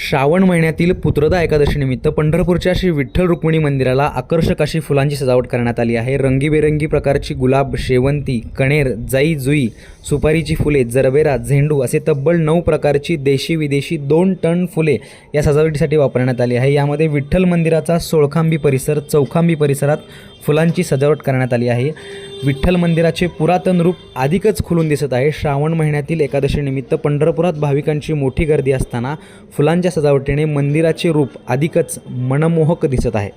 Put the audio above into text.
श्रावण महिन्यातील पुत्रदा एकादशीनिमित्त पंढरपूरच्या श्री विठ्ठल रुक्मिणी मंदिराला आकर्षक अशी फुलांची सजावट करण्यात आली आहे. रंगीबेरंगी प्रकारची गुलाब शेवंती कणेर जाई जुई सुपारीची फुले जरबेरा झेंडू असे तब्बल नऊ प्रकारची देशी विदेशी दोन टन फुले या सजावटीसाठी वापरण्यात आली आहे. यामध्ये विठ्ठल मंदिराचा सोळखांबी परिसर चौखांबी परिसरात फुलांची सजावट करण्यात आली आहे. विठ्ठल मंदिराचे पुरातन रूप अधिकच खुलून दिसत आहे. श्रावण महिन्यातील एकादशीनिमित्त पंढरपुरात भाविकांची मोठी गर्दी असताना फुलांच्या सजावटीने मंदिराचे रूप अधिकच मनमोहक दिसत आहे.